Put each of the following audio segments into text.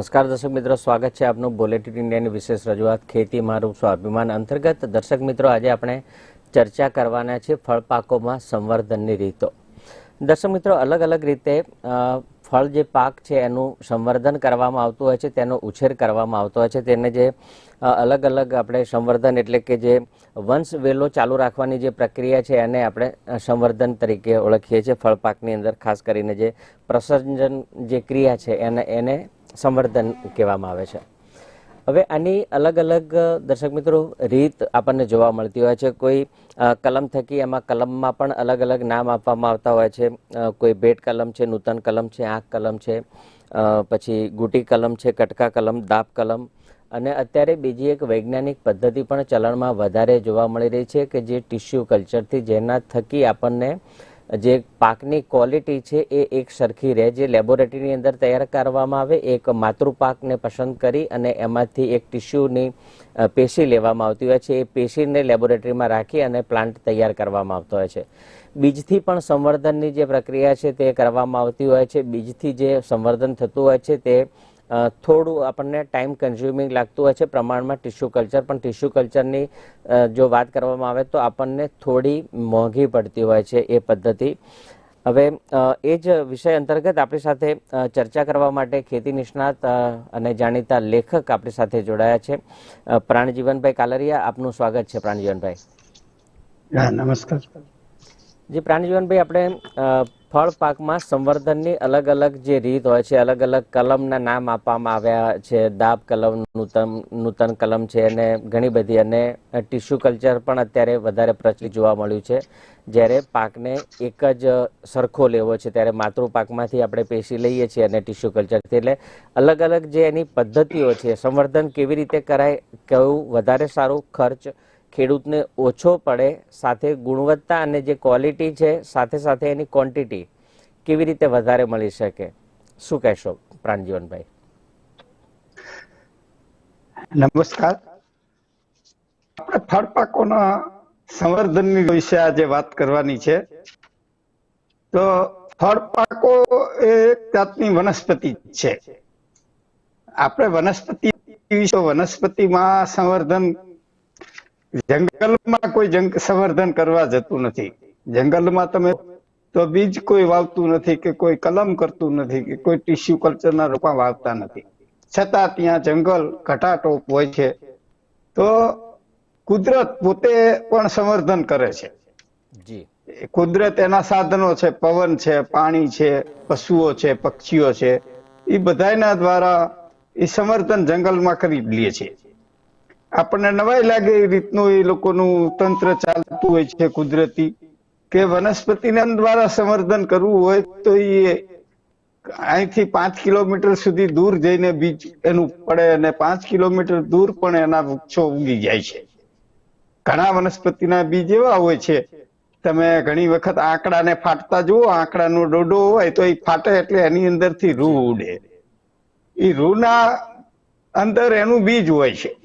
નમસ્કાર દર્શક મિત્રો, સ્વાગત છે આપનું બુલેટિન ઇન્ડિયાની વિશેષ રજૂઆત ખેતી મારું સ્વાભિમાન અંતર્ગત. દર્શક મિત્રો, આજે આપણે ચર્ચા કરવાના છે ફળપાકોમાં સંવર્ધનની રીતો. દર્શક મિત્રો, અલગ અલગ રીતે ફળ જે પાક છે એનું સંવર્ધન કરવામાં આવતું હોય છે, તેનો ઉછેર કરવામાં આવતો હોય છે, તેને જે અલગ અલગ આપણે સંવર્ધન એટલે કે જે વંશ વેલો ચાલુ રાખવાની જે પ્રક્રિયા છે, એને આપણે સંવર્ધન તરીકે ઓળખીએ છીએ ફળપાકની અંદર, ખાસ કરીને જે પ્રસર્જન જે ક્રિયા છે, એને એને સંવર્ધન કહેવામાં આવે છે. હવે આની અલગ અલગ, દર્શક મિત્રો, રીત આપણને જોવા મળતી હોય છે. કોઈ કલમ થકી એમાં કલમમાં પણ અલગ અલગ નામ આપવામાં આવતા હોય છે. કોઈ ભેટ કલમ છે, નૂતન કલમ છે, આંખ કલમ છે પછી ગુટી કલમ છે, કટકા કલમ, દાબ કલમ. અને અત્યારે બીજી એક વૈજ્ઞાનિક પદ્ધતિ પણ ચલણમાં વધારે જોવા મળી રહી છે કે જે ટિશ્યુ કલ્ચરથી, જેના થકી આપણને જે પાકની ક્વોલિટી છે એ એક સરખી રહે. જે લેબોરેટરીની અંદર તૈયાર કરવામાં આવે, એક માતૃપાકને પસંદ કરી અને એમાંથી એક ટિશ્યુની પેશી લેવામાં આવતી હોય છે. એ પેશીને લેબોરેટરીમાં રાખી અને પ્લાન્ટ તૈયાર કરવામાં આવતો હોય છે. બીજથી પણ સંવર્ધનની જે પ્રક્રિયા છે તે કરવામાં આવતી હોય છે. બીજથી જે સંવર્ધન થતું હોય છે તે થોડું આપણને ટાઈમ કન્ઝ્યુમિંગ લાગતું હોય છે પ્રમાણમાં ટિશ્યુ કલ્ચર પણ ટિશ્યુ કલ્ચરની જો વાત કરવામાં આવે તો આપણને થોડી મોંઘી પડતી હોય છે એ પદ્ધતિ. હવે એ જ વિષય અંતર્ગત આપણી સાથે ચર્ચા કરવા માટે ખેતી નિષ્ણાત અને જાણીતા લેખક આપણી સાથે જોડાયા છે. પ્રાણજીવનભાઈ કાલરિયા આપનું સ્વાગત છે પ્રાણજીવનભાઈ. નમસ્કાર. જી પ્રાણજીવનભાઈ આપણે ફળ પાકમાં સંવર્ધનની અલગ અલગ જે રીત હોય છે, અલગ અલગ કલમના નામ આપવામાં આવ્યા છે. દાબ કલમ, નૂતન નૂતન કલમ છે અને ઘણી બધી. અને ટીશ્યુ કલ્ચર પણ અત્યારે વધારે પ્રચલિત જોવા મળ્યું છે. જ્યારે પાકને એક જ સરખો લેવો છે, ત્યારે માતૃ પાકમાંથી આપણે પેશી લઈએ છીએ અને ટિશ્યુ કલ્ચરથી એટલે અલગ અલગ જે એની પદ્ધતિઓ છે, સંવર્ધન કેવી રીતે કરાય, કયું વધારે સારું ખર્ચ ખેડૂતને ઓછો પડે, સાથે ગુણવત્તા અને જે ક્વોલિટી છે, સાથે સાથે એની ક્વોન્ટિટી કેવી રીતે વધારે મળી શકે? શું કહેશો પ્રાણજીવનભાઈ? નમસ્કાર. આપણે ફળ પાકોના સંવર્ધનની વિશે આજે વાત કરવાની છે. તો ફળ પાકો એ જાતની વનસ્પતિ છે. આપણે વનસ્પતિ વિશે વનસ્પતિમાં સંવર્ધન જંગલમાં કોઈ જંગ સંવર્ધન કરવા જતું નથી. જંગલમાં તમે તો બીજ કોઈ વાવતું નથી કે કોઈ કલમ કરતું નથી કે કોઈ ટીસ્યુ કલ્ચરના રોપા વાવતા નથી. છતાં ત્યાં જંગલ ઘટાટોપ હોય છે. તો કુદરત પોતે પણ સંવર્ધન કરે છે. કુદરત એના સાધનો છે પવન છે પાણી છે પશુઓ છે પક્ષીઓ છે. એ બધાના દ્વારા એ સંવર્ધન જંગલમાં કરી લે છે. આપણને નવાઈ લાગે એ રીતનું એ લોકોનું તંત્ર ચાલતું હોય છે કુદરતી, કે વનસ્પતિના દ્વારા સંવર્ધન કરવું હોય તો એ અહીંથી પાંચ કિલોમીટર સુધી દૂર જઈને બીજ એનું પડે અને પાંચ કિલોમીટર દૂર પણ એના વૃક્ષો ઉગી જાય છે. ઘણા વનસ્પતિના બીજ એવા હોય છે. તમે ઘણી વખત આંકડાને ફાટતા જુઓ, આંકડાનો ડોડો હોય તો એ ફાટે એટલે એની અંદરથી રૂ ઉડે. એ રૂના અંદર એનું બીજ હોય છે.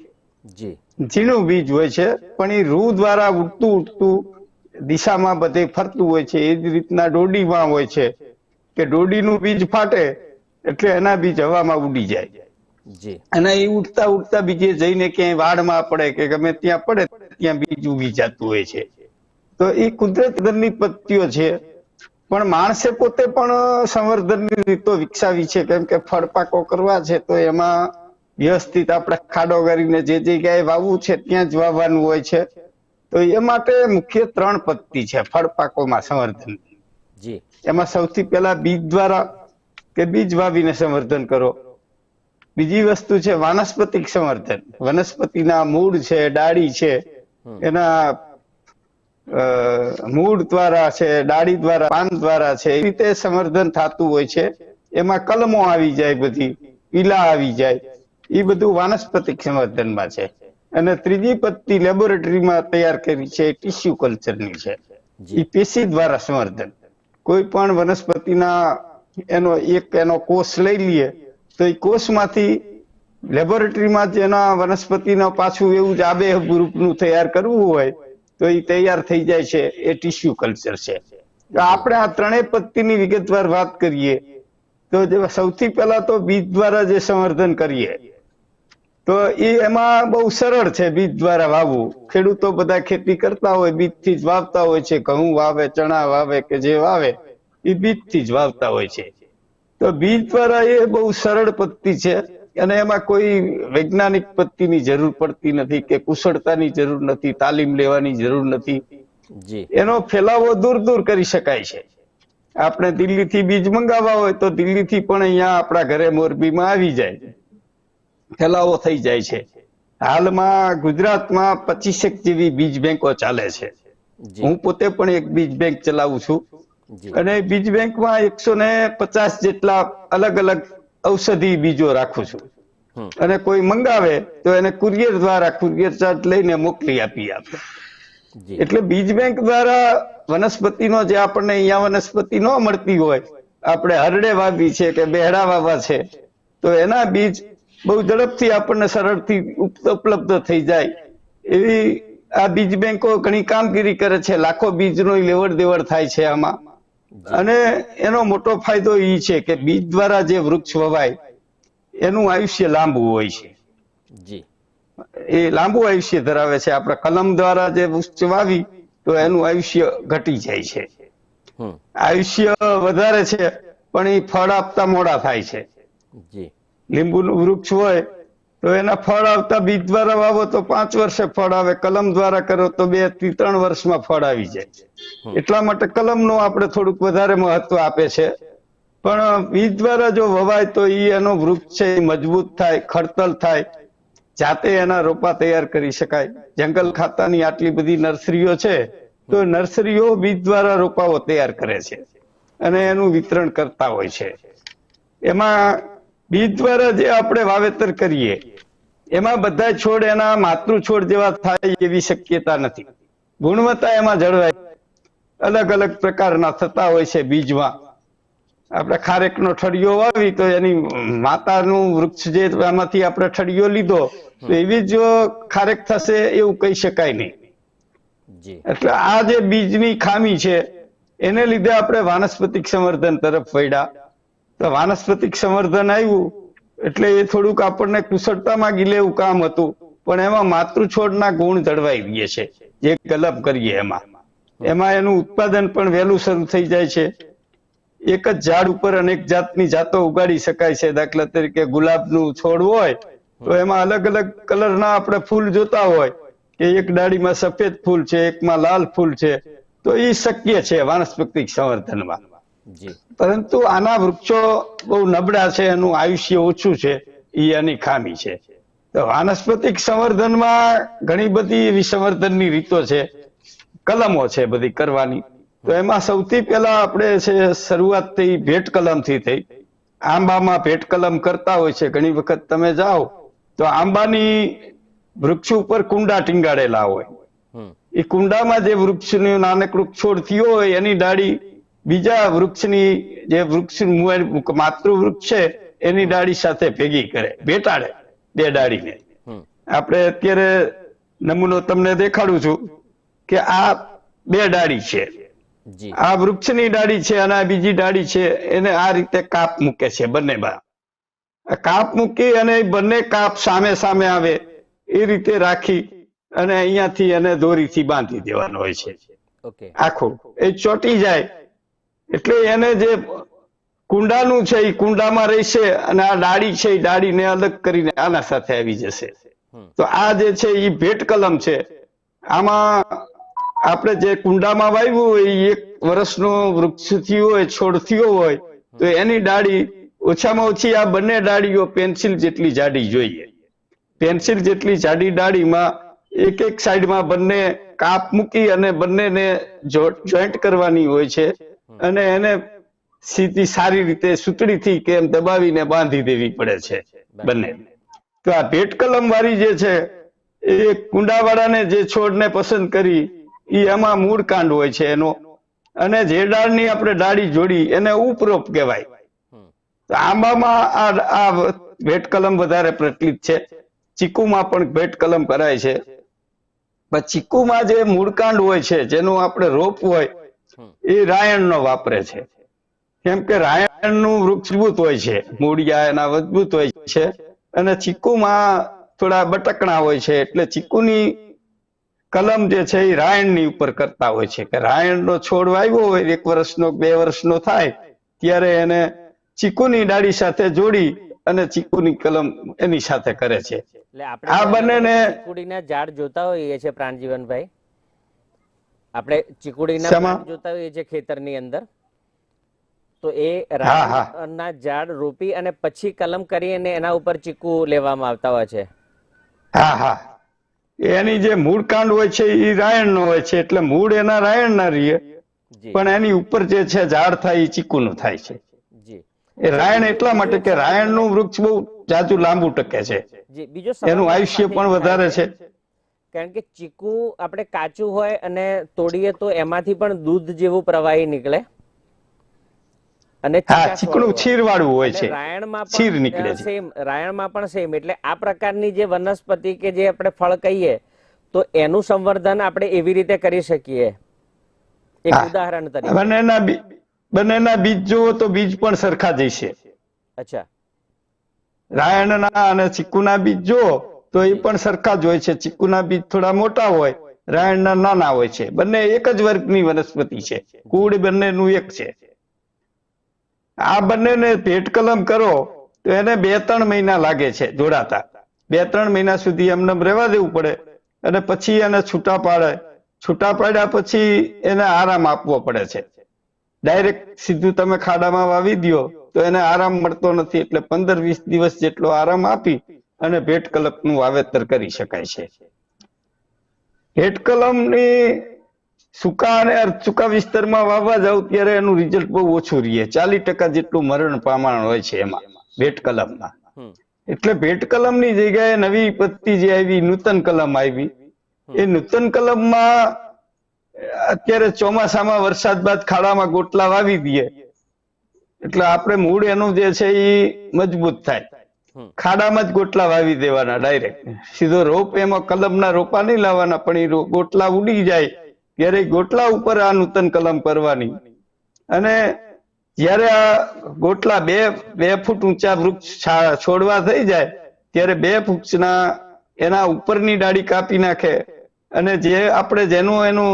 ઝીણું બીજ હોય છે પણ એ રૂ દ્વારા ઉડતું ઉડતું દિશામાં બધે ફરતું હોય છે એ જ રીતના ડોડીમાં હોય છે. કે ડોડીનું બીજ ફાટે એટલે એના બીજ હવામાં ઉડી જાય. અને એ ઉડતા ઉડતા બીજે જઈને ક્યાંય વાડમાં પડે કે ગમે ત્યાં પડે ત્યાં બીજ ઉગી જતું હોય છે. તો એ કુદરત દરની પત્તીઓ છે. પણ માણસે પોતે પણ સંવર્ધનની રીતો વિકસાવી છે કેમ કે ફળ પાકો કરવા છે તો એમાં વ્યવસ્થિત આપણે ખાડો કરીને જે જગ્યાએ વાવવું છે ત્યાં જ વાવવાનું હોય છે. તો એ માટે મુખ્ય ત્રણ પદ્ધતિ છે ફળ પાકોમાં સંવર્ધન. જી. એમાં સૌથી પહેલા બીજ દ્વારા કે બીજ વાવીને સંવર્ધન કરો. બીજી વસ્તુ છે વાનસ્પતિક સંવર્ધન. વનસ્પતિના મૂળ છે ડાળી છે. એના મૂળ દ્વારા છે ડાળી દ્વારા પાન દ્વારા છે એ રીતે સંવર્ધન થતું હોય છે. એમાં કલમો આવી જાય બધી પીલા આવી જાય. એ બધું વાનસ્પતિક સંવર્ધનમાં છે. અને ત્રીજી પદ્ધતિ લેબોરેટરીમાં તૈયાર કરી છે ટીસ્યુ કલ્ચરની છે. એ પેશી દ્વારા સંવર્ધન. કોઈ પણ વનસ્પતિના એનો એક એનો કોષ લઈ લઈએ તો એ કોષમાંથી લેબોરેટરીમાં જ એના વનસ્પતિનો પાછું એવું જ આબે ગ્રુપનું તૈયાર કરવું હોય તો એ તૈયાર થઈ જાય છે એ ટીસ્યુ કલ્ચર છે. આપણે આ ત્રણેય પદ્ધતિની વિગતવાર વાત કરીએ તો સૌથી પહેલા તો બીજ દ્વારા જે સંવર્ધન કરીએ તો એ એમાં બહુ સરળ છે બીજ દ્વારા વાવવું. ખેડૂતો બધા ખેતી કરતા હોય બીજથી જ વાવતા હોય છે. ઘઉં વાવે ચણા વાવે કે જે વાવે એ બીજથી જ વાવતા હોય છે. તો બીજ દ્વારા એ બહુ સરળ પદ્ધતિ છે અને એમાં કોઈ વૈજ્ઞાનિક પદ્ધતિની જરૂર પડતી નથી કે કુશળતાની જરૂર નથી તાલીમ લેવાની જરૂર નથી. એનો ફેલાવો દૂર દૂર કરી શકાય છે. આપણે દિલ્હીથી બીજ મંગાવવા હોય તો દિલ્હીથી પણ અહીંયા આપણા ઘરે મોરબીમાં આવી જાય. ફેલાવો થઈ જાય છે. હાલમાં ગુજરાતમાં પચીસેક જેવી બીજ બેંકો ચાલે છે. હું પોતે પણ એક બીજ બેંક ચલાવું છું. અને બીજ બેંકમાં એકસો ને પચાસ જેટલા અલગ અલગ ઔષધિ બીજો રાખું છું. અને કોઈ મંગાવે તો એને કુરિયર દ્વારા કુરિયર ચાર્જ લઈને મોકલી આપી આપે. એટલે બીજ બેંક દ્વારા વનસ્પતિનો જે આપણને અહીંયા વનસ્પતિ ન મળતી હોય આપણે હરડે વાવી છે કે બેહડા વાવા છે તો એના બીજ બહુ ઝડપથી આપણને સરળથી ઉપ- ઉપલબ્ધ થઈ જાય. એવી આ બીજ બેંકો ઘણી કામગીરી કરે છે. લાખો બીજનો લેવડ દેવડ થાય છે આમાં. અને એનો મોટો ફાયદો એ છે કે બીજ દ્વારા જે વૃક્ષ વવાય એનું આયુષ્ય લાંબુ હોય છે. જી. એ લાંબુ આયુષ્ય ધરાવે છે. આપણે કલમ દ્વારા જે વૃક્ષ વાવી તો એનું આયુષ્ય ઘટી જાય છે. આયુષ્ય વધારે છે પણ એ ફળ આપતા મોડા થાય છે. જી. લીંબુનું વૃક્ષ હોય તો એના ફળ આવતા બીજ દ્વારા વાવો તો પાંચ વર્ષે ફળ આવે. કલમ દ્વારા કરો તો બેથી ત્રણ વર્ષમાં ફળ આવી જાય. એટલા માટે કલમનું આપણે થોડુંક વધારે મહત્વ આપે છે. પણ બીજ દ્વારા જો વવાય તો એ એનો વૃક્ષ છે એ મજબૂત થાય ખડતલ થાય. જાતે એના રોપા તૈયાર કરી શકાય. જંગલ ખાતાની આટલી બધી નર્સરીઓ છે તો નર્સરીઓ બીજ દ્વારા રોપાઓ તૈયાર કરે છે. અને એનું વિતરણ કરતા હોય છે. એમાં બીજ દ્વારા જે આપણે વાવેતર કરીએ એમાં બધા છોડ એના માતૃ છોડ જેવા થાય એવી શક્યતા નથી. ગુણવત્તા એમાં જળવાય. અલગ અલગ પ્રકારના થતા હોય છે બીજમાં. આપણે ખારેકનો ઠળિયો વાવી તો એની માતાનું વૃક્ષ જે એમાંથી આપણે ઠળિયો લીધો તો એવી જો ખારેક થશે એવું કહી શકાય નહીં. એટલે આ જે બીજની ખામી છે એને લીધે આપણે વાનસ્પતિક સંવર્ધન તરફ વળ્યા. તો વાનસ્પતિક સંવર્ધન આવ્યું, એટલે એ થોડુંક આપણને કુશળતામાં લેવું કામ હતું. પણ એમાં માતૃ ગુણ જળવાઈ રહીએ છે, જે કલપ કરીએ એમાં. એમાં એનું ઉત્પાદન પણ વહેલું શરૂ થઈ જાય છે. એક જ ઝાડ ઉપર અનેક જાતની જાતો ઉગાડી શકાય છે. દાખલા તરીકે ગુલાબનું છોડ હોય, તો એમાં અલગ અલગ કલરના આપણે ફૂલ જોતા હોય, કે એક ડાળીમાં સફેદ ફૂલ છે, એકમાં લાલ ફૂલ છે. તો એ શક્ય છે વાનસ્પતિક સંવર્ધનમાં. પરંતુ આના વૃક્ષો બહુ નબળા છે એનું આયુષ્ય ઓછું છે એ એની ખામી છે. તો વાનસ્પતિક સંવર્ધનમાં ઘણી બધી એવી સંવર્ધનની રીતો છે કલમો છે બધી કરવાની. તો એમાં સૌથી પહેલા આપણે છે શરૂઆત થઈ ભેટ કલમથી થઈ. આંબામાં ભેટ કલમ કરતા હોય છે ઘણી વખત તમે જાઓ તો આંબાની વૃક્ષ ઉપર કુંડા ટીંગાડેલા હોય. એ કુંડામાં જે વૃક્ષનું નાનકડું છોડ થયો હોય એની ડાળી બીજા વૃક્ષની જે વૃક્ષ માતૃ વૃક્ષ છે એની ડાળી સાથે ભેગી કરે બેટાડે બે ડાળીને. આપણે અત્યારે નમૂનો તમને દેખાડું છું કે આ બે ડાળી છે. આ વૃક્ષની ડાળી છે અને આ બીજી ડાળી છે એને આ રીતે કાપ મૂકે છે બંને બા કાપ મૂકી અને બંને કાપ સામે સામે આવે એ રીતે રાખી અને અહીંયાથી એને દોરીથી બાંધી દેવાનો હોય છે. આખું. એ ચોટી જાય એટલે એને જે કુંડાનું છે એ કુંડામાં રહેશે અને આ ડાળી છે એ ડાળીને અલગ કરીને આના સાથે આવી જશે. તો આ જે છે એ ભેટ કલમ છે. આમાં આપણે જે કુંડામાં વાવ્યું હોય એક વર્ષનો વૃક્ષ થયો હોય છોડ થયો હોય તો એની ડાળી ઓછામાં ઓછી આ બંને ડાળીઓ પેન્સિલ જેટલી જાડી જોઈએ. પેન્સિલ જેટલી જાડી ડાળીમાં એક એક સાઈડમાં બંને કાપ મૂકી અને બંનેને જોઈન્ટ કરવાની હોય છે. અને એને સીધી સારી રીતે સૂતળીથી કે એમ દબાવીને બાંધી દેવી પડે છે બંને. તો આ ભેટ કલમ વાળી જે છે એ કુંડાવાળાને જે છોડને પસંદ કરી એ એમાં મૂળ કાંડ હોય છે એનો. અને જે ડાળની આપણે ડાળી જોડી એને ઉપરોપ કહેવાય. આંબામાં આ આ ભેટ કલમ વધારે પ્રચલિત છે. ચીકુમાં પણ ભેટ કલમ કરાય છે. ચીકુમાં જે મૂળકાંડ હોય છે જેનું આપણે રોપ હોય એ રાયણનો વાપરે છે. કેમ કે રાયણ રાયણનું વૃક્ષ મજબૂત હોય છે. મૂળિયા એના મજબૂત હોય છે. અને ચીકુમાં થોડા બટકણા હોય છે. એટલે ચીકુની કલમ જે છે એ રાયણની ઉપર કરતા હોય છે. કે રાયણનો છોડ વાવ્યો હોય એક વર્ષનો બે વર્ષનો થાય ત્યારે એને ચીકુની ડાળી સાથે જોડી અને ચીકુની કલમ એની સાથે કરે છે. આ બંનેને- ઝાડ જોતા હોઈએ છે પ્રાણજીવનભાઈ. આપણે ચીકુડીના? જોતા હોઈએ છે ખેતરની અંદર. તો એ હા. ઝાડ રોપી અને પછી કલમ કરી અને એના ઉપર ચીકુ લેવામાં આવતા હોય છે. હા હા. એની જે મૂળ કાંડ હોય છે એ રાયણનો હોય છે. એટલે મૂળ એના રાયણના રહીએ જી. પણ એની ઉપર જે છે ઝાડ થાય એ ચીકુ નું થાય છે. એ રાયણ એટલા માટે કે રાયણનું વૃક્ષ બહુ જાજુ લાંબુ ટકે છે. એનું આયુષ્ય પણ વધારે છે. કારણ કે ચીકુ આપણે કાચું હોય અને તોડીએ તો એમાંથી પણ દૂધ જેવું પ્રવાહી નીકળે. અને ચીકણું છીર વાળું હોય છે. રાયણમાં છીર નીકળે છે. સેમ રાયણમાં પણ સેમ એટલે આ પ્રકારની જે વનસ્પતિ કે જે આપણે ફળ કહીએ તો એનું સંવર્ધન આપણે એવી રીતે કરી શકીએ. એક ઉદાહરણ તરીકે. બંનેના બંનેના બીજ જુઓ તો બીજ પણ સરખા જ છે અચ્છા. રાયણના અને ચીકુના બીજ જુઓ તો એ પણ સરખા જ હોય છે. ચીકુના બીજ થોડા મોટા હોય, રાયણના નાના હોય છે. બંને એક જ વર્ગની વનસ્પતિ છે. કુળ બંનેનું એક છે. આ બંનેને ભેટ કલમ કરો, તો એને બે ત્રણ મહિના લાગે છે જોડાતા. બે ત્રણ મહિના સુધી એમને રહેવા દેવું પડે અને પછી એને છૂટા પાડે. છૂટા પાડ્યા પછી એને આરામ આપવો પડે છે. ડાયરેક્ટ સીધું તમે ખાડામાં વાવી દ્યો, તો એને આરામ મળતો નથી. એટલે પંદર વીસ દિવસ જેટલો આરામ આપી અને ભેટ કલમનું વાવેતર કરી શકાય છે. ભેટ કલમની સૂકા અને અર્ધસૂકા વિસ્તારમાં વાવવા જાવ ત્યારે એનું રિઝલ્ટ બહુ ઓછું રહે. ચાલીસ ટકા જેટલું મરણ પ્રમાણ હોય છે એમાં ભેટ કલમમાં. એટલે ભેટ કલમની જગ્યાએ નવી પત્તી જે આવી નૂતન કલમ આવી. એ નૂતન કલમમાં અત્યારે ચોમાસામાં વરસાદ બાદ ખાડામાં ગોટલા વાવી દઈએ. એટલે આપણે મૂળ એનું જે છે એ મજબૂત થાય. ખાડામાં જ ગોટલા વાવી દેવાના ડાયરેક્ટ સીધો રોપ એમાં કલમના રોપા નહીં લાવવાના, પણ એ ગોટલા ઉડી જાય, ત્યારે ગોટલા ઉપર આ નૂતન કલમ કરવાની. અને જ્યારે આ ગોટલા બે બે ફૂટ ઊંચા વૃક્ષ છોડવા થઈ જાય, ત્યારે બે વૃક્ષના એના ઉપરની ડાળી કાપી નાખે. અને જે આપણે જેનું એનું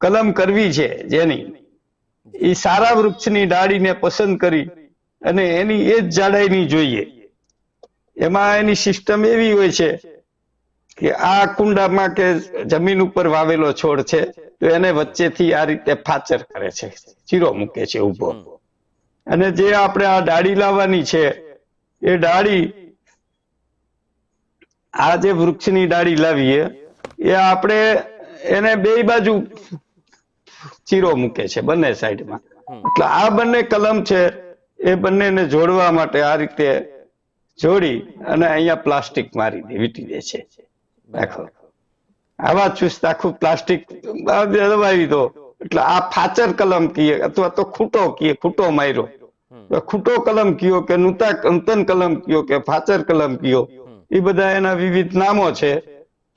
કલમ કરવી છે જેની એ સારા વૃક્ષની ડાળીને પસંદ કરી અને એની એ જ જાડાઈની જોઈએ. એમાં એની સિસ્ટમ એવી હોય છે કે આ કુંડામાં કે જમીન ઉપર વાવેલો છોડ છે તો એને વચ્ચેથી આ રીતે ફાચર કરે છે ચીરો મૂકે છે ઊભો અને જે આપણે આ ડાળી લાવવાની છે એ ડાળી આ જે વૃક્ષની ડાળી લાવીએ એ આપણે એને બે બાજુ ચીરો મૂકે છે બંને સાઈડમાં. એટલે આ બંને કલમ છે એ બંનેને જોડવા માટે આ રીતે જોડી અને અહીંયા પ્લાસ્ટિક મારી વીટી દે છે. રાખો. આવા ચુસ્ત આખું પ્લાસ્ટિક દબાવી દો. એટલે આ ફાચર કલમ કીએ અથવા તો ખૂટો કીએ ખૂટો માર્યો. ખૂટો કલમ કયો કે નૂતા નૂતન કલમ કયો કે ફાચર કલમ કયો એ બધા એના વિવિધ નામો છે.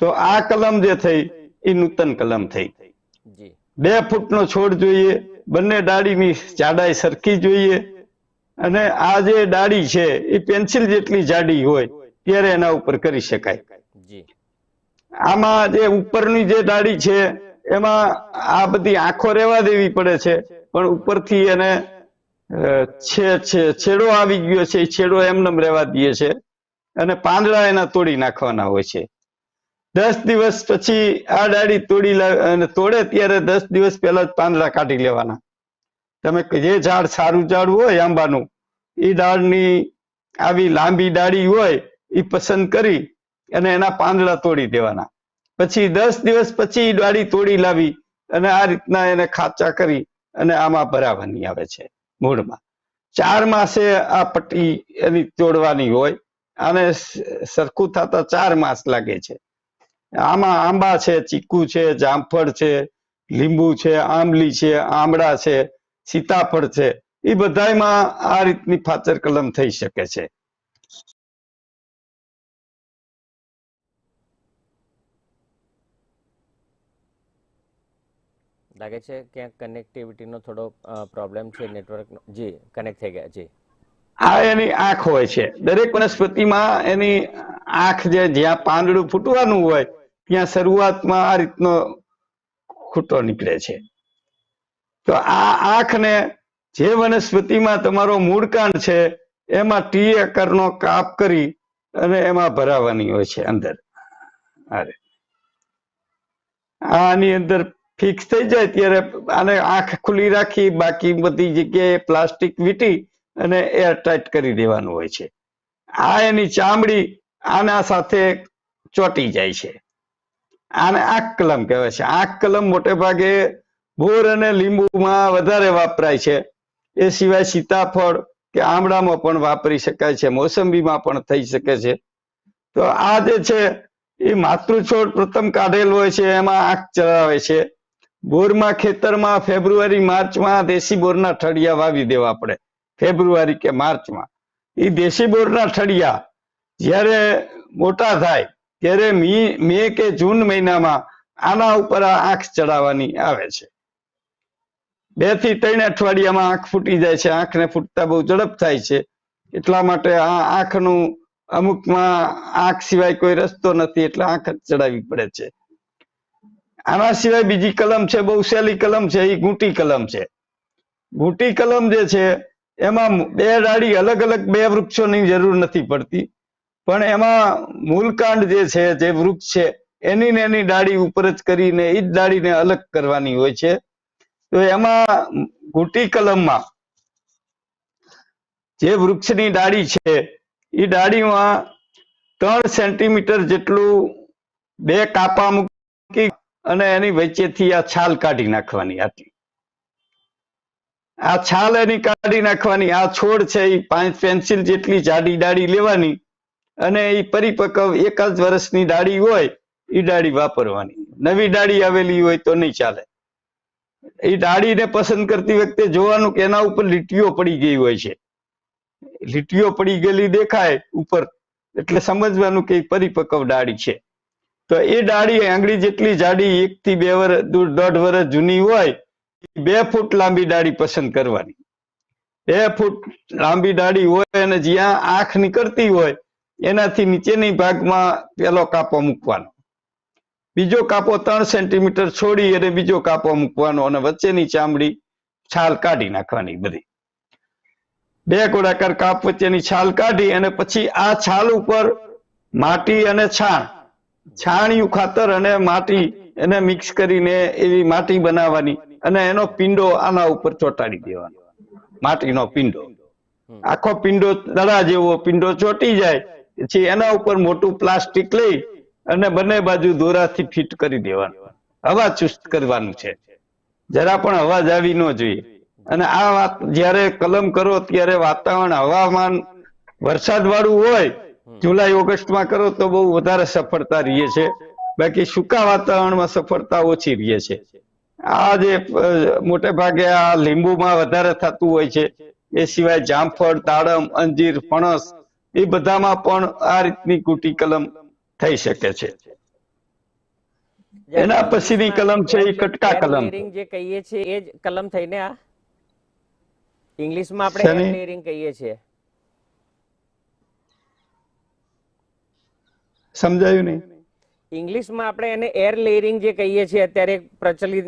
તો આ કલમ જે થઈ એ નૂતન કલમ થઈ. બે બે ફૂટનો છોડ જોઈએ બંને ડાળીની જાડાઈ સરખી જોઈએ. અને આ જે ડાળી છે એ પેન્સિલ જેટલી જાડી હોય ત્યારે એના ઉપર કરી શકાય. આમાં જે ઉપરની જે ડાળી છે એમાં આ બધી આંખો રેવા દેવી પડે છે પણ ઉપરથી એને છે છે- છેડો આવી ગયો છે એ છેડો એમનેમ રહેવા દે છે. અને પાંદડા એના તોડી નાખવાના હોય છે. દસ દિવસ પછી આ ડાળી તોડી લા- અને તોડે ત્યારે દસ દિવસ પહેલા જ પાંદડા કાઢી લેવાના. તમે જે ઝાડ સારું ઝાડ હોય આંબાનું એ ડાળની આવી લાંબી ડાળી હોય એ પસંદ કરી અને એના પાંદડા તોડી દેવાના. પછી દસ દિવસ પછી ડાળી તોડી લાવી અને આ રીતના એને ખાચા કરી અને આમાં ભરાવાની આવે છે મૂળમાં. ચાર માસે આ પટ્ટી એની તોડવાની હોય, આને સરખું થતા ચાર માસ લાગે છે. આમાં આંબા છે, ચીકુ છે, જામફળ છે, લીંબુ છે, આંબલી છે, આમળા છે સીતાફળ છે એ બધામાં આ રીતની ફાચર કલમ થઈ શકે છે. લાગે છે ક્યાંક કનેક્ટિવિટીનો થોડો પ્રોબ્લેમ છે નેટવર્ક જી કનેક્ટ થઈ ગયા જી. આ એની આંખ હોય છે. દરેક વનસ્પતિમાં એની આંખ જે જ્યાં પાંદડું ફૂટવાનું હોય ત્યાં શરૂઆતમાં આ રીતનો ખૂટો નીકળે છે. તો આ આંખને જે વનસ્પતિમાં તમારો મૂળકાંડ છે, એમાં ટી આકારનો કાપ કરી અને એમાં ભરાવાની હોય છે અંદર. આની અંદર ફિક્સ થઈ જાય ત્યારે આને આંખ ખુલ્લી રાખી, બાકી બધી જગ્યાએ પ્લાસ્ટિક વીટી અને એર ટાઈટ કરી દેવાનું હોય છે. આ એની ચામડી આના સાથે ચોટી જાય છે. આને આંખ કલમ કહેવાય છે. આંખ કલમ મોટે ભાગે બોર અને લીંબુમાં વધારે વાપરાય છે. એ સિવાય સીતાફળ કે આમળામાં પણ વાપરી શકાય છે, મોસંબીમાં પણ થઈ શકે છે. તો આ જે છે, એ માતૃછોડ પ્રથમ કાઢેલ હોય છે, એમાં આંખ ચડાવે છે. બોરમાં ખેતરમાં ફેબ્રુઆરી, માર્ચમાં દેશી બોરના ઠળિયા વાવી દેવા પડે. ફેબ્રુઆરી કે માર્ચમાં. એ દેશી બોરના ઠળિયા જ્યારે મોટા થાય, ત્યારે મી, મે કે જૂન મહિનામાં આના ઉપર આંખ ચડાવવાની આવે છે. બેથી ત્રણ અઠવાડિયામાં આંખ ફૂટી જાય છે. આંખને ફૂટતા બહુ ઝડપ થાય છે. એટલા માટે આ આંખનું અમુકમાં આંખ સિવાય કોઈ રસ્તો નથી, એટલે આંખ જ ચડાવવી પડે છે. આના સિવાય બીજી કલમ છે, બહુ સહેલી કલમ છે, એ ઘૂંટી કલમ છે. ઘૂંટી કલમ જે છે, એમાં બે ડાળી અલગ અલગ બે વૃક્ષોની જરૂર નથી પડતી. પણ એમાં મૂલકાંડ જે છે, જે વૃક્ષ છે, એની ને એની ડાળી ઉપર જ કરીને એ જ ડાળીને અલગ કરવાની હોય છે. તો એમાં ઘૂંટી કલમમાં જે વૃક્ષની ડાળી છે, એ ડાળીમાં ત્રણ સેન્ટીમીટર જેટલું બે કાપા મૂકી અને એની વચ્ચેથી આ છાલ કાઢી નાખવાની આટલી. આ છાલ એની કાઢી નાખવાની, આ છોડ છે એ પાંચ પેન્સિલ જેટલી જાડી ડાળી લેવાની અને એ પરિપક્વ એક જ વર્ષની ડાળી હોય, એ ડાળી વાપરવાની. નવી ડાળી આવેલી હોય તો નહીં ચાલે. એ ડાળીને પસંદ કરતી વખતે જોવાનું કે એના ઉપર લીટીઓ પડી ગઈ હોય છે. લીટીઓ પડી ગયેલી દેખાય ઉપર, એટલે સમજવાનું કે પરિપક્વ ડાળી છે. તો એ ડાળી આંગળી જેટલી જાડી એક થી બે વર્ષ દોઢ વર્ષ જૂની હોય બે ફૂટ લાંબી ડાળી પસંદ કરવાની. બે ફૂટ લાંબી ડાળી હોય અને જ્યાં આંખ નીકળતી હોય, એનાથી નીચેની ભાગમાં પેલો કાપો મૂકવાનો. બીજો કાપો ત્રણ સેન્ટીમીટર છોડી અને બીજો કાપો મૂકવાનો અને વચ્ચેની ચામડી છાલ કાઢી નાખવાની બધી. બે ગોળાકાર કાપ વચ્ચેની છાલ કાઢી અને પછી આ છાલ ઉપર માટી અને છાણ છાણિયું ખાતર અને માટી એને મિક્સ કરીને એવી માટી બનાવવાની અને એનો પિંડો આના ઉપર ચોંટાડી દેવાનો. માટીનો પિંડો. આખો પિંડો દડા જેવો પિંડો ચોટી જાય. પછી એના ઉપર મોટું પ્લાસ્ટિક લઈ અને બંને બાજુ દોરાથી ફિટ કરી દેવાનું. હવા ચુસ્ત કરવાનું છે. જરા પણ અવાજ આવી ન જોઈએ. અને આ વાત જ્યારે કલમ કરો ત્યારે વાતાવરણ હવામાન વરસાદ વાળું હોય જુલાઈ ઓગસ્ટમાં કરો તો બહુ વધારે સફળતા રહીએ છે. બાકી સૂકા વાતાવરણમાં સફળતા ઓછી રહીએ છે. આ જે મોટે ભાગે આ લીંબુમાં વધારે થતું હોય છે. એ સિવાય જામફળ દાડમ અંજીર ફણસ એ બધામાં પણ આ રીતની કુટી કલમ થઈ શકે છે. એના પછીની કલમ છે એ કટકા કલમ. જે કહીએ છીએ એ જ કલમ થઈને આ ઇંગ્લિશમાં આપણે એર કહીએ છીએ. સમજાયું નહીં? ઇંગ્લિશમાં આપણે એને એર લેયરિંગ જે કહીએ છીએ અત્યારે પ્રચલિત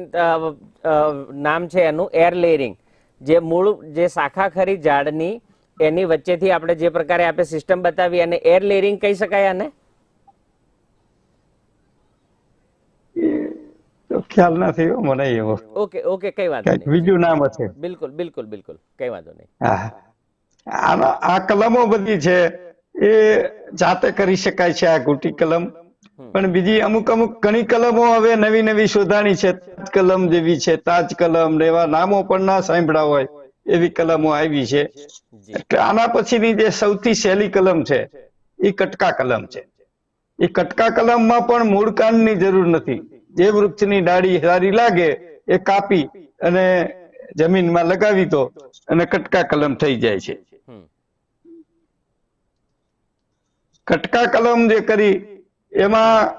નામ છે એનું એર લેયરિંગ જે મૂળ જે શાખા ખરી ઝાડની એની વચ્ચેથી આપણે જે પ્રકારે આપણે સિસ્ટમ બતાવી અને એર લેયરિંગ કહી શકાય આને? ખ્યાલ નથી મને એવો ઓકે ઓકે કઈ વાંધો નહીં. બીજું નામ હશે? બિલકુલ બિલકુલ બિલકુલ કઈ વાંધો નહીં. હા. આના આ કલમો બધી છે એ જાતે કરી શકાય છે આ ગુટી કલમ. પણ બીજી અમુક અમુક ઘણી કલમો હવે નવી નવી શોધાણી છે. કલમ જેવી છે તાજ કલમ ને એવા નામો પણ ના સાંભળ્યા હોય એવી કલમો આવી છે. આના પછીની જે સૌથી સહેલી કલમ છે એ કટકા કલમ છે. એ કટકા કલમમાં પણ મૂળ કાંડની જરૂર નથી. જે વૃક્ષની ડાળી સારી લાગે એ કાપી અને જમીનમાં લગાવી દો અને કટકા કલમ થઈ જાય છે. કટકા કલમ જે કરી એમાં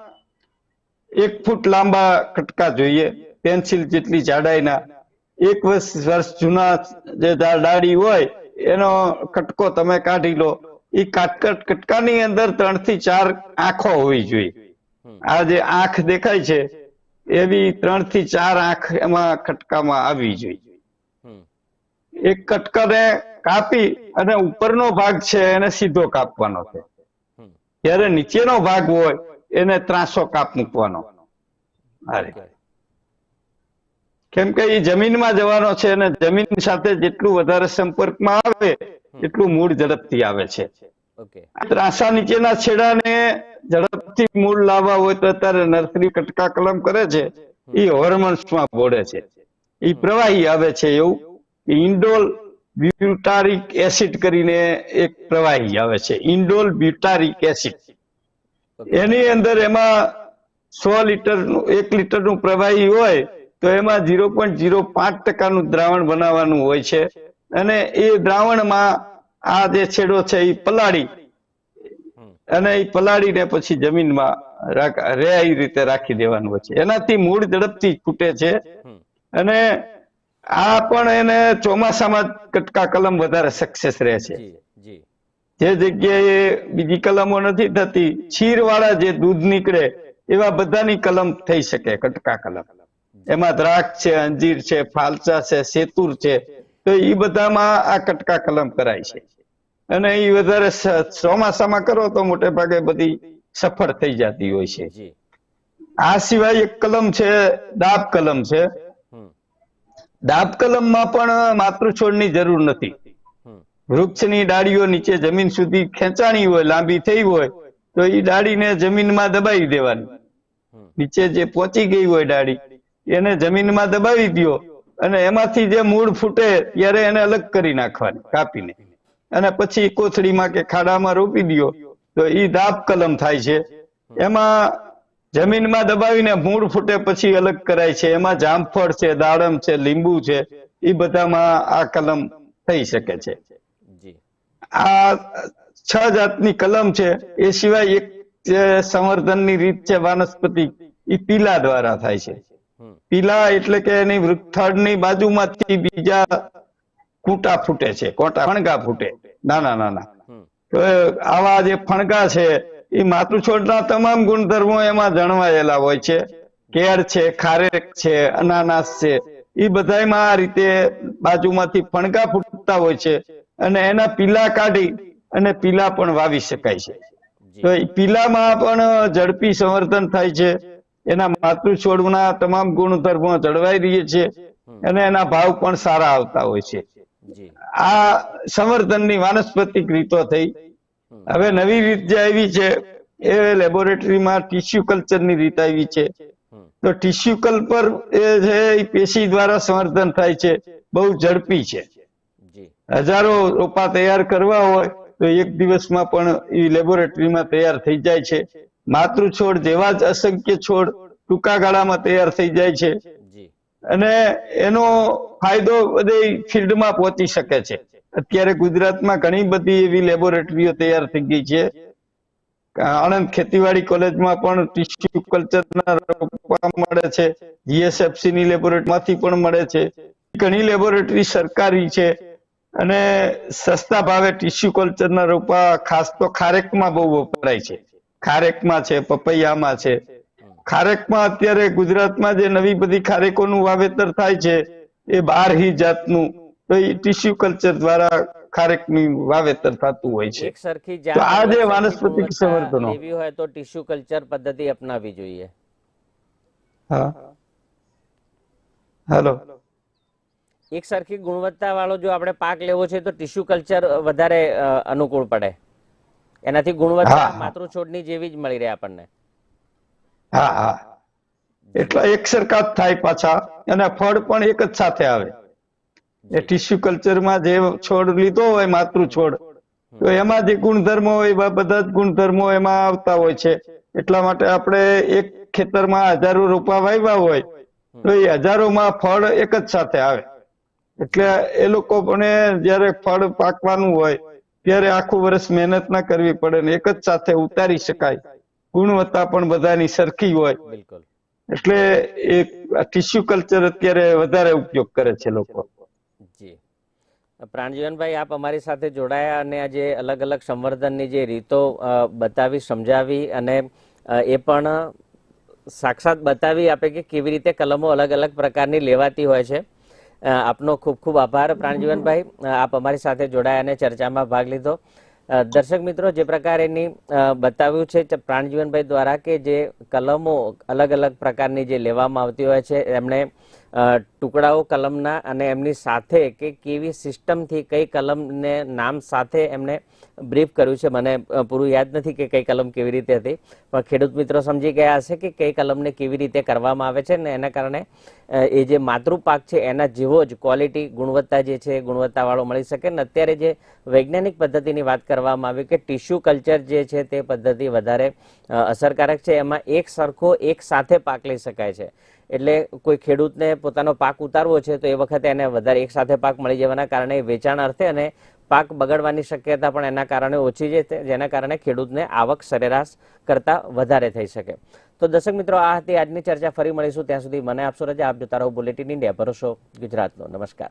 એક ફૂટ લાંબા કટકા જોઈએ પેન્સિલ જેટલી જાડાઈના એક વર્ષ વર્ષ જૂના જે ડાળી હોય એનો કટકો તમે કાઢી લો એ કાટકટ કટકાની અંદર ત્રણથી ચાર આંખો હોવી જોઈએ. આ જે આંખ દેખાય છે એવી ત્રણથી ચાર આંખ એમાં ખટકામાં આવી જોઈએ. એક કટકાને કાપી અને ઉપરનો ભાગ છે એને સીધો કાપવાનો છે. જ્યારે નીચેનો ભાગ હોય એને ત્રાસો કાપ મૂકવાનો. કેમ કે એ જમીનમાં જવાનો છે અને જમીન સાથે જેટલું વધારે સંપર્કમાં આવે એટલું મૂળ ઝડપથી આવે છે. ત્રાસા નીચેના છેડાને ઝડપથી મૂળ લાવવા હોય તો અત્યારે નર્સરી કટકા કલમ કરે છે. એ હોર્મોન્સમાં બોડે છે. એ પ્રવાહી આવે છે એવું. ઇન્ડોલ બ્યુટારિક એસિડ કરીને એક પ્રવાહી આવે છે. Indole બ્યુટારિક acid. એની અંદર એમાં સો લીટર એક લીટરનું પ્રવાહી હોય તો એમાં ઝીરો પોઈન્ટ ઝીરો પાંચ ટકાનું દ્રાવણ બનાવવાનું હોય છે. અને એ દ્રાવણમાં આ જે છેડો છે એ પલાળી. અને એ પલાળીને પછી જમીનમાં રે એ રીતે રાખી દેવાનું હોય છે એનાથી મૂળ ઝડપથી ફૂટે છે. અને આ પણ એને ચોમાસામાં કટકા કલમ વધારે સક્સેસ રહે છે. જી જગ્યાએ બીજી કલમો નથી થતી છીર વાળા જે દૂધ નીકળે એવા બધાની કલમ થઈ શકે કટકા કલમ. એમાં દ્રાક્ષ છે અંજીર છે ફાલસા છે સેતુર છે. તો એ બધામાં આ કટકા કલમ કરાય છે. અને એ વધારે ચોમાસામાં કરો તો મોટે ભાગે બધી સફળ થઈ જતી હોય છે. આ સિવાય એક કલમ છે દાબ કલમ છે. દાબ કલમમાં પણ માતૃ છોડની જરૂર નથી. વૃક્ષની ડાળીઓ નીચે જમીન સુધી ખેંચાણી હોય લાંબી થઈ હોય તો એ ડાળીને જમીનમાં દબાવી દેવાની. નીચે જે પહોંચી ગઈ હોય ડાળી એને જમીનમાં દબાવી દ્યો. અને એમાંથી જે મૂળ ફૂટે ત્યારે એને અલગ કરી નાખવાની કાપીને. અને પછી કોથળીમાં કે ખાડામાં રોપી દો તો એ દાબ કલમ થાય છે. એમાં જમીનમાં દબાવીને મૂળ ફૂટે પછી અલગ કરાય છે. એમાં જામફળ છે દાડમ છે લીંબુ છે એ બધામાં આ કલમ થઈ શકે છે. આ છ જાતની કલમ છે. એ સિવાય એક જે સંવર્ધનની રીત છે વાનસ્પતિ એ પીલા દ્વારા થાય છે. પીલા એટલે કે એની વૃક્ષથળની બાજુમાંથી બીજા કૂટા ફૂટે છે કોટા ફણગા ફૂટે. નાના નાના. તો આવા જે ફણગા છે એ માતૃછોડના તમામ ગુણધર્મો એમાં જણવાયેલા હોય છે. કેળ છે ખારેક છે અનાનાસ છે એ બધામાં આ રીતે બાજુમાંથી ફણગા ફૂટતા હોય છે અને એના પીલા કાઢી અને પીલા પણ વાવી શકાય છે. તો પીલામાં પણ ઝડપી સંવર્ધન થાય છે. એના માતૃછોડના તમામ ગુણધર્મો જળવાઈ રહે છે અને એના ભાવ પણ સારા આવતા હોય છે. આ સંવર્ધનની વાનસ્પતિક રીતો થઈ. હવે નવી રીત જે આવી છે એ લેબોરેટરીમાં ટિશ્યુ કલ્ચરની રીત આવી છે. તો ટિશ્યુ કલ્પર એ છે એ પેશી દ્વારા સંવર્ધન થાય છે બહુ ઝડપી છે. હજારો રોપા તૈયાર કરવા હોય તો એક દિવસમાં પણ એ લેબોરેટરીમાં તૈયાર થઈ જાય છે. માતૃ છોડ જેવા જ અસંખ્ય છોડ ટૂંકા ગાળામાં તૈયાર થઈ જાય છે. અને એનો ફાયદો બધે ફિલ્ડમાં પહોંચી શકે છે. અત્યારે ગુજરાતમાં ઘણી બધી એવી લેબોરેટરીઓ તૈયાર થઈ ગઈ છે. આણંદ ખેતીવાડી કોલેજમાં પણ ટિશ્યુ કલ્ચરના રોપા મળે છે. જીએસએફસી ની લેબોરેટરીમાંથી પણ મળે છે. ઘણી લેબોરેટરી સરકારી છે અને સસ્તા ભાવે ટિશ્યુ કલ્ચરના રોપા ખાસ તો ખારેકમાં બહુ વપરાય છે. ખારેકમાં છે પપૈયામાં છે. ખારેકમાં અત્યારે ગુજરાતમાં જે નવી બધી ખારેકોનું વાવેતર થાય છે એ બારહી જાતનું તો એ ટીસ્યુ કલ્ચર દ્વારા ખારેકનું વાવેતર થતું હોય છે. એક સરખી તો આ જે વાનસ્પતિક ગુણવત્તા સંવર્ધનો. લેવી હોય તો ટીસ્યુ કલ્ચર પદ્ધતિ અપનાવવી જોઈએ. હા. હેલો. એક સરખી ગુણવત્તા વાળો જો આપણે પાક લેવો છે તો ટીસ્યુ કલ્ચર વધારે અનુકૂળ પડે. એનાથી ગુણવત્તા માતૃ છોડની જેવી જ મળી રહે આપણને. હા હા. એટલે એક સરખા જ થાય પાછા અને ફળ પણ એક જ સાથે આવે. એ ટીસ્યુ કલ્ચરમાં જે છોડ લીધો હોય માતૃ છોડ તો એમાં જે ગુણધર્મો હોય બધા જ ગુણધર્મો એમાં આવતા હોય છે. એટલા માટે આપણે એક ખેતરમાં હજારો રોપા વાવ્યા હોય તો એ હજારોમાં ફળ એક જ સાથે આવે. એટલે એ લોકો પણ જયારે ફળ પાકવાનું હોય ત્યારે આખું વર્ષ મહેનત ના કરવી પડે ને એક જ સાથે ઉતારી શકાય. ગુણવત્તા પણ બધાની સરખી હોય. એટલે એ ટીસ્યુ કલ્ચર અત્યારે વધારે ઉપયોગ કરે છે લોકો. જી. પ્રાણજીવનભાઈ આપ અમારી સાથે જોડાયા અને આજે અલગ અલગ સંવર્ધનની જે રીતો બતાવી સમજાવી અને એ પણ સાક્ષાત બતાવી આપે કે કેવી રીતે કલમો અલગ અલગ પ્રકારની લેવાતી હોય છે. આપનો ખૂબ ખૂબ આભાર પ્રાણજીવનભાઈ. આપ અમારી સાથે જોડાયા અને ચર્ચામાં ભાગ લીધો. દર્શક મિત્રો જે પ્રકારેની અ, બતાવ્યું છે પ્રાણજીવનભાઈ દ્વારા કે જે કલમો અલગ અલગ પ્રકારની જે લેવામાં આવતી હોય છે એમણે ટુકડાઓ કલમના અને એમની સાથે કે કેવી સિસ્ટમથી કઈ કલમને નામ સાથે એમને બ્રીફ કર્યું છે. મને પૂરું યાદ નથી કે કઈ કલમ કેવી રીતે હતી. પણ ખેડૂત મિત્રો સમજી ગયા હશે કે કઈ કલમને કેવી રીતે કરવામાં આવે છે ને એના કારણે એ જે માતૃપાક છે એના જેવો જ ક્વોલિટી ગુણવત્તા જે છે, ગુણવત્તાવાળો મળી શકે ને અત્યારે જે વૈજ્ઞાનિક પદ્ધતિની વાત કરવામાં આવી કે ટિશ્યુ કલ્ચર જે છે તે પદ્ધતિ વધારે અસરકારક છે. એમાં એક સરખો એક સાથે પાક લઈ શકાય છે. એટલે કોઈ ખેડૂતને પોતાનો પાક ઉતારવો છે, તો એ વખતે એને વધારે એક સાથે પાક મળી જવાના કારણે વેચાણ અર્થે અને પાક બગડવાની શક્યતા પણ એના કારણે ઓછી છે જેના કારણે ખેડૂતને આવક સરેરાશ કરતા વધારે થઈ શકે. તો દર્શક મિત્રો, આ હતી આજની ચર્ચા. ફરી મળીશું ત્યાં સુધી. મને આપશો રજા, આપ જોતા રહો બુલેટિન ઇન્ડિયા. ભરોસો ગુજરાતનો. નમસ્કાર.